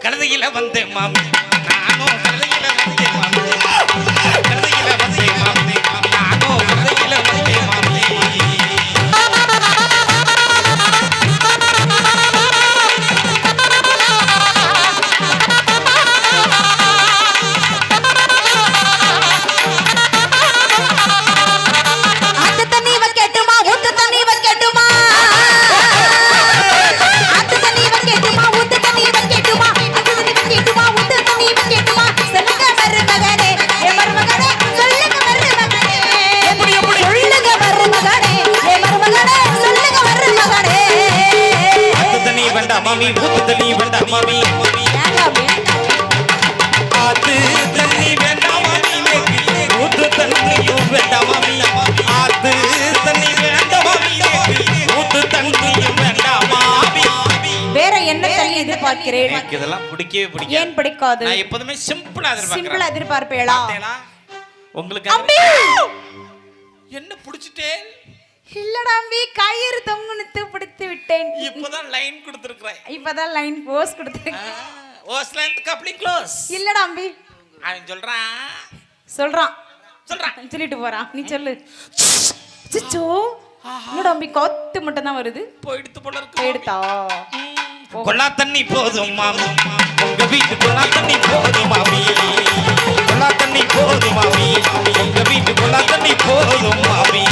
கழுதையில வந்தேன் மாமி. நானும் கழுதையில வந்தேன் வேண்டாம் மாமி. ஊத்து தண்ணி வேண்டாம் மாமி? ஆத்து தண்ணி வேண்டாம் மாமி. ஊத்து தண்ணியும் வேண்டாம் மாமி. ஆத்து தண்ணி வேண்டாம் மாமி. ஊத்து தண்ணியும் வேண்டாம் மாமி. வேற என்ன தண்ணி எதிர்பார்க்கிறேன்? எனக்கு இதெல்லாம் பிடிக்கவே பிடிக்காது. ஏன் பிடிக்காது? நான் எப்போதுமே சிம்பிளா சிம்பிளா எதிர்பார்க்கிறேன் எதிர்பார்ப்பேளா? பார்த்தேனா? உங்களுக்கு என்ன பிடிச்சிட்டேன்? இல்லடா அம்பி கயிறு தொங்குனுத்து பிடித்து இப்போதான் லைன் கொடுத்துருக்குறேன். இப்பதான் லைன் போஸ் கொடுத்துருக்கேன். ஓஸ்ல இருந்து கப்ளிங் க்ளோஸ் இல்லடா அம்பி. அவன் சொல்றான். சொல்றான். சொல்றான். சொல்லிட்டு போறான். நீ சொல்லு. சிச்சோ. என்னடா அம்பி காத்து மட்டும் தான் வருது. போயிடுத்து போல இருக்கு. எடுத்தா கொள்ளா தண்ணி போதும் மாமி. உங்க வீட்டு கொள்ளா தண்ணி போதும் மாமி. கொள்ளா தண்ணி போதும் மாமி. உங்க வீட்டு கொள்ளா தண்ணி போதும் மாமி.